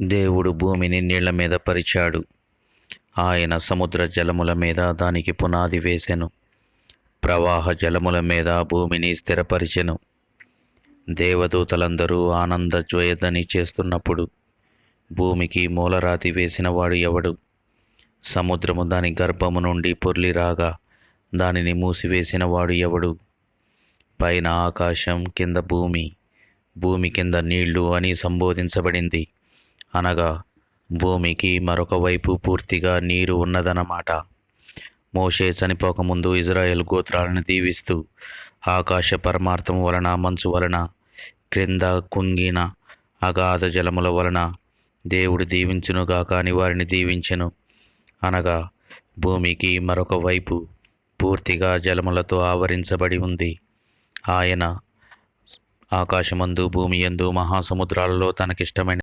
దేవుడు భూమిని నీళ్ళ మీద పరిచాడు. ఆయన సముద్ర జలముల మీద దానికి పునాది వేసెను. ప్రవాహ జలముల మీద భూమిని స్థిరపరిచెను. దేవదూతలందరూ ఆనంద జ్వయదని చేస్తున్నప్పుడు భూమికి మూలరాతి వేసినవాడు ఎవడు? సముద్రము దాని గర్భము నుండి పొర్లి రాగా దానిని మూసివేసినవాడు ఎవడు? పైన ఆకాశం కింద భూమి భూమి కింద నీళ్ళు అని సంబోధించబడింది. అనగా భూమికి మరొక వైపు పూర్తిగా నీరు ఉన్నదన్నమాట. మోషే చనిపోకముందు ఇజ్రాయెల్ గోత్రాలను దీవిస్తూ ఆకాశ పరమార్థం వలన మంచు వలన క్రింద కుంగిన అగాధ జలముల వలన దేవుడు దీవించునుగా కాని వారిని దీవించెను. అనగా భూమికి మరొక వైపు పూర్తిగా జలములతో ఆవరించబడి ఉంది. ఆయన ఆకాశమందు భూమి యందు మహాసముద్రాలలో తనకిష్టమైన